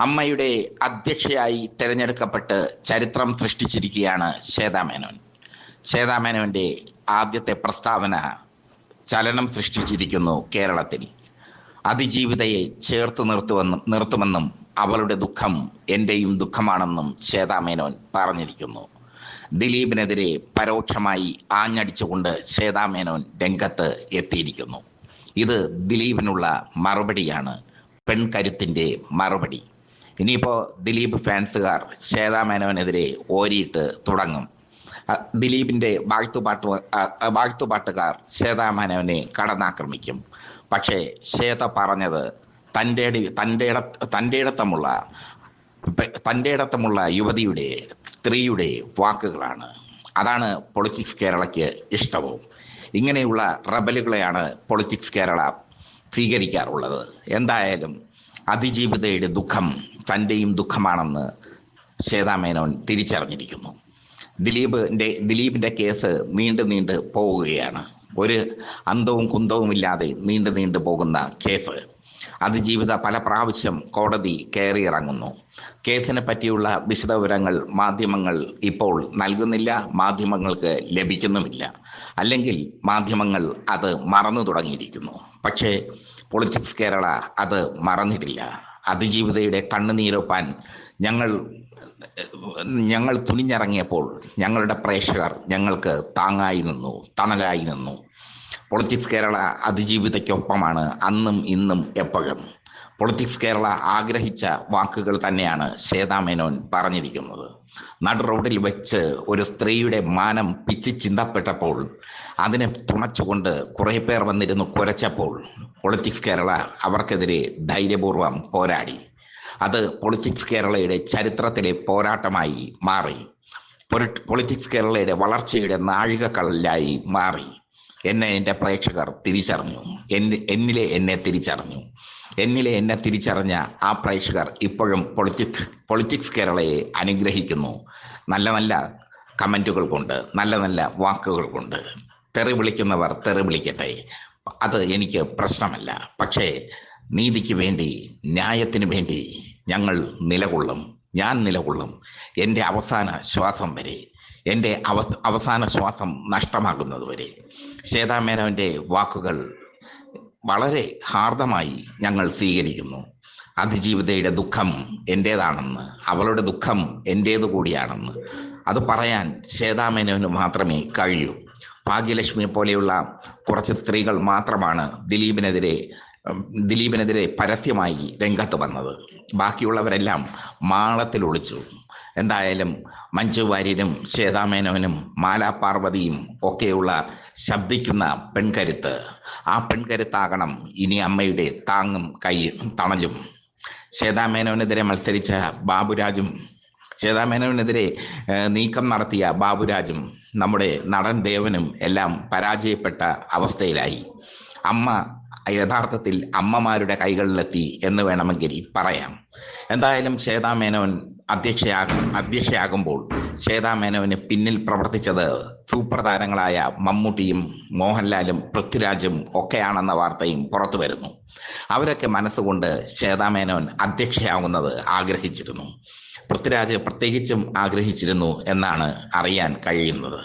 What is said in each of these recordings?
അമ്മയുടെ അധ്യക്ഷയായി തിരഞ്ഞെടുക്കപ്പെട്ട് ചരിത്രം സൃഷ്ടിച്ചിരിക്കുകയാണ് ശ്വേതാമേനോൻ ശ്വേതാമേനോന്റെ ആദ്യത്തെ പ്രസ്താവന ചലനം സൃഷ്ടിച്ചിരിക്കുന്നു കേരളത്തിൽ അതിജീവിതയെ ചേർത്ത് നിർത്തുമെന്നും നിർത്തുമെന്നും അവളുടെ ദുഃഖം എന്റെയും ദുഃഖമാണെന്നും ശ്വേതാമേനോൻ പറഞ്ഞിരിക്കുന്നു. ദിലീപിനെതിരെ പരോക്ഷമായി ആഞ്ഞടിച്ചുകൊണ്ട് ശ്വേതാമേനോൻ രംഗത്ത് എത്തിയിരിക്കുന്നു. ഇത് ദിലീപിനുള്ള മറുപടിയാണ് പെൺകരുത്തിന്റെ മറുപടി. ഇനിയിപ്പോൾ ദിലീപ് ഫാൻസുകാർ ശ്വേതാ മേനോനെതിരെ ഓരിയിട്ട് തുടങ്ങും. ദിലീപിന്റെ വാഴ്ത്തുപാട്ട് ശ്വേതാ മേനോനെ കടന്നാക്രമിക്കും. പക്ഷേ ശ്വേത പറഞ്ഞത് തന്റെ തന്റെ തന്റെ ഇടത്തമുള്ള തന്റെ ഇടത്തമുള്ള യുവതിയുടെ സ്ത്രീയുടെ വാക്കുകളാണ്. അതാണ് പൊളിറ്റിക്സ് കേരളയ്ക്ക് ഇഷ്ടവും. ഇങ്ങനെയുള്ള റബലുകളെയാണ് പൊളിറ്റിക്സ് കേരള സ്വീകരിക്കാറുള്ളത്. എന്തായാലും അതിജീവിതയുടെ ദുഃഖം തന്റെയും ദുഃഖമാണെന്ന് ശ്വേതാമേനോൻ തിരിച്ചറിഞ്ഞിരിക്കുന്നു. ദിലീപിന്റെ ദിലീപിന്റെ കേസ് നീണ്ടു നീണ്ട് പോവുകയാണ്. ഒരു അന്തവും കുന്തവും ഇല്ലാതെ നീണ്ടു നീണ്ടു പോകുന്ന കേസ്. അതിജീവിത പല പ്രാവശ്യം കോടതി കയറിയിറങ്ങുന്നു. കേസിനെ പറ്റിയുള്ള വിശദവിവരങ്ങൾ മാധ്യമങ്ങൾ ഇപ്പോൾ നൽകുന്നില്ല മാധ്യമങ്ങൾക്ക് ലഭിക്കുന്നുമില്ല. അല്ലെങ്കിൽ മാധ്യമങ്ങൾ അത് മറന്നു തുടങ്ങിയിരിക്കുന്നു. പക്ഷേ പൊളിറ്റിക്സ് കേരള അത് മറന്നിട്ടില്ല. അതിജീവിതയുടെ കണ്ണുനീരൊപ്പാൻ ഞങ്ങൾ ഞങ്ങൾ തുനിഞ്ഞിറങ്ങിയപ്പോൾ ഞങ്ങളുടെ പ്രേക്ഷകർ ഞങ്ങൾക്ക് താങ്ങായി നിന്നു തണലായി നിന്നു. പൊളിറ്റിക്സ് കേരള അതിജീവിതയ്ക്കൊപ്പമാണ് അന്നും ഇന്നും എപ്പോഴും. പൊളിറ്റിക്സ് കേരള ആഗ്രഹിച്ച വാക്കുകൾ തന്നെയാണ് ശ്വേതാ മേനോൻ പറഞ്ഞിരിക്കുന്നത്. നടു റോഡിൽ വെച്ച് ഒരു സ്ത്രീയുടെ മാനം പിച്ചി ചിന്തപ്പെട്ടപ്പോൾ അതിനെ തുണച്ചുകൊണ്ട് കുറെ പേർ വന്നിരുന്നു കുരച്ചപ്പോൾ. പൊളിറ്റിക്സ് കേരള അവർക്കെതിരെ ധൈര്യപൂർവം പോരാടി. അത് പൊളിറ്റിക്സ് കേരളയുടെ ചരിത്രത്തിലെ പോരാട്ടമായി മാറി. പൊളിറ്റിക്സ് കേരളയുടെ വളർച്ചയുടെ നാഴികക്കല്ലായി മാറി. എന്നെ എന്റെ പ്രേക്ഷകർ തിരിച്ചറിഞ്ഞു. എന്നിലെ എന്നെ തിരിച്ചറിഞ്ഞു. എന്നിലെ എന്നെ തിരിച്ചറിഞ്ഞ ആ പ്രേക്ഷകർ ഇപ്പോഴും പൊളിറ്റിക്സ് പൊളിറ്റിക്സ് കേരളയെ അനുഗ്രഹിക്കുന്നു. നല്ല നല്ല കമന്റുകൾ കൊണ്ട് നല്ല നല്ല വാക്കുകൾ കൊണ്ട്. തെറി വിളിക്കുന്നവർ തെറി വിളിക്കട്ടെ. അത് എനിക്ക് പ്രശ്നമല്ല. പക്ഷേ നീതിക്ക് വേണ്ടി ന്യായത്തിന് വേണ്ടി ഞങ്ങൾ നിലകൊള്ളും. ഞാൻ നിലകൊള്ളും. എന്റെ അവസാന ശ്വാസം വരെ എന്റെ അവ അവസാന ശ്വാസം നഷ്ടമാകുന്നത് വരെ. ശ്വേതാമേനോന്റെ വാക്കുകൾ വളരെ ഹാർദമായി ഞങ്ങൾ സ്വീകരിക്കുന്നു. അതിജീവിതയുടെ ദുഃഖം എന്റേതാണെന്ന് അവളുടെ ദുഃഖം എന്റേതു കൂടിയാണെന്ന്. അത് പറയാൻ ശ്വേതാമേനോന് മാത്രമേ കഴിയൂ. ഭാഗ്യലക്ഷ്മിയെ പോലെയുള്ള കുറച്ച് സ്ത്രീകൾ മാത്രമാണ് ദിലീപിനെതിരെ ദിലീപിനെതിരെ പരസ്യമായി രംഗത്ത് വന്നത്. ബാക്കിയുള്ളവരെല്ലാം മാളത്തിൽ ഒളിച്ചു. എന്തായാലും മഞ്ജു വാര്യനും ശ്വേതാമേനോനും മാലാ പാർവതിയും ഒക്കെയുള്ള ശബ്ദിക്കുന്ന പെൺകരുത്ത്. ആ പെൺകരുത്താകണം ഇനി അമ്മയുടെ താങ്ങും കൈ തണലും. ശ്വേതാമേനോനെതിരെ മത്സരിച്ച ബാബുരാജും ശ്വേതാമേനോനെതിരെ നീക്കം നടത്തിയ ബാബുരാജും നമ്മുടെ നടൻ ദേവനും എല്ലാം പരാജയപ്പെട്ട അവസ്ഥയിലായി. അമ്മ യഥാർത്ഥത്തിൽ അമ്മമാരുടെ കൈകളിലെത്തി എന്ന് വേണമെങ്കിൽ പറയാം. എന്തായാലും ശ്വേതാമേനോൻ അധ്യക്ഷയാ അധ്യക്ഷയാകും അധ്യക്ഷയാകുമ്പോൾ ശ്വേതാമേനോന് പിന്നിൽ പ്രവർത്തിച്ചത് സൂപ്പർ താരങ്ങളായ മമ്മൂട്ടിയും മോഹൻലാലും പൃഥ്വിരാജും ഒക്കെയാണെന്ന വാർത്തയും പുറത്തു വരുന്നു. അവരൊക്കെ മനസ്സുകൊണ്ട് ശ്വേതാമേനോൻ അധ്യക്ഷയാകുന്നത് ആഗ്രഹിച്ചിരുന്നു. പൃഥ്വിരാജ് പ്രത്യേകിച്ചും ആഗ്രഹിച്ചിരുന്നു എന്നാണ് അറിയാൻ കഴിയുന്നത്.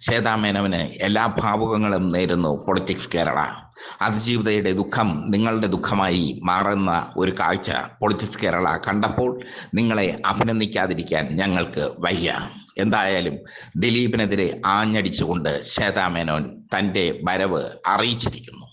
ശ്വേതാമേനോന് എല്ലാ ഭാവുകങ്ങളും നേരുന്നു പൊളിറ്റിക്സ് കേരള. അതിജീവിതയുടെ ദുഃഖം നിങ്ങളുടെ ദുഃഖമായി മാറുന്ന ഒരു കാഴ്ച പൊളിറ്റിക്സ് കേരള കണ്ടപ്പോൾ നിങ്ങളെ അഭിനന്ദിക്കാതിരിക്കാൻ ഞങ്ങൾക്ക് വയ്യ. എന്തായാലും ദിലീപിനെതിരെ ആഞ്ഞടിച്ചുകൊണ്ട് ശ്വേതാമേനോൻ തന്റെ വരവ് അറിയിച്ചിരിക്കുന്നു.